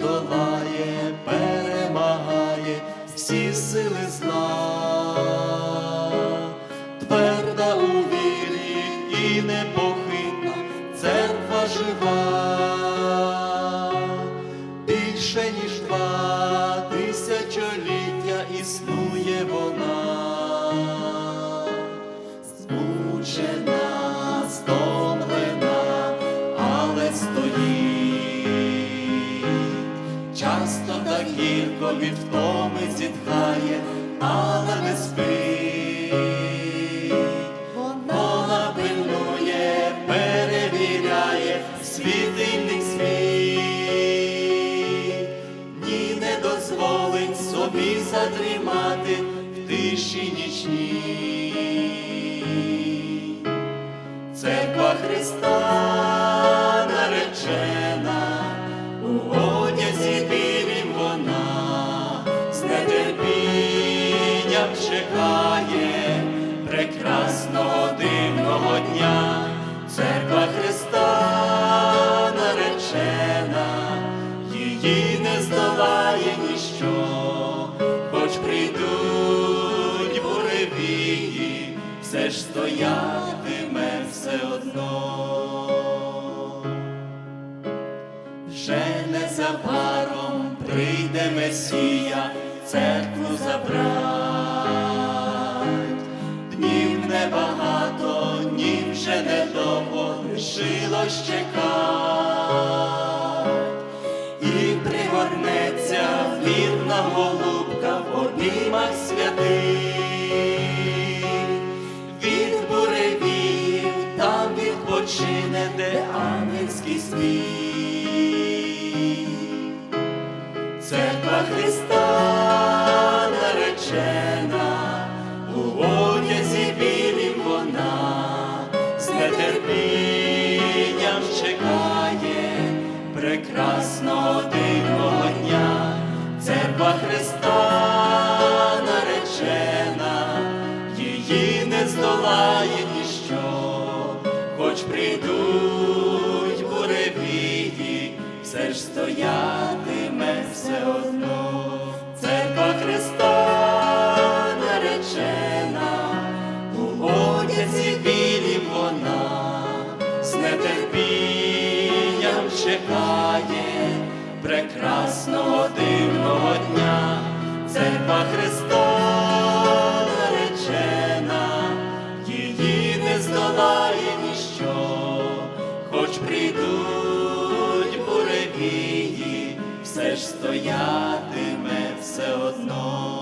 долає, перемагає всі сили зла. Часто так гірко від втоми зітхає, але не спить. Вона пильнує, перевіряє світильник свій, ні не дозволить собі задрімати в тиші нічній. Церква Христа чекає прекрасного дивного дня. Церква Христа наречена, її не здолає ніщо, хоч прийдуть буревії, все ж стоятиме прийде Месія, церкву забрать. Днів небагато, ні вже недовго лишилось чекать. І пригорнеться вірна голубка в обіймах святих. Від буревів там відпочине, де ангельський сміх. Наречена, у одязі білім вона, з нетерпінням чекає прекрасного дивного дня. Церква Христа наречена, її не здолає ніщо, хоч прийдуть чекає прекрасного дивного дня. Церква Христа наречена, її не здолає ніщо, хоч прийдуть буревії, все ж стоятиме все одно.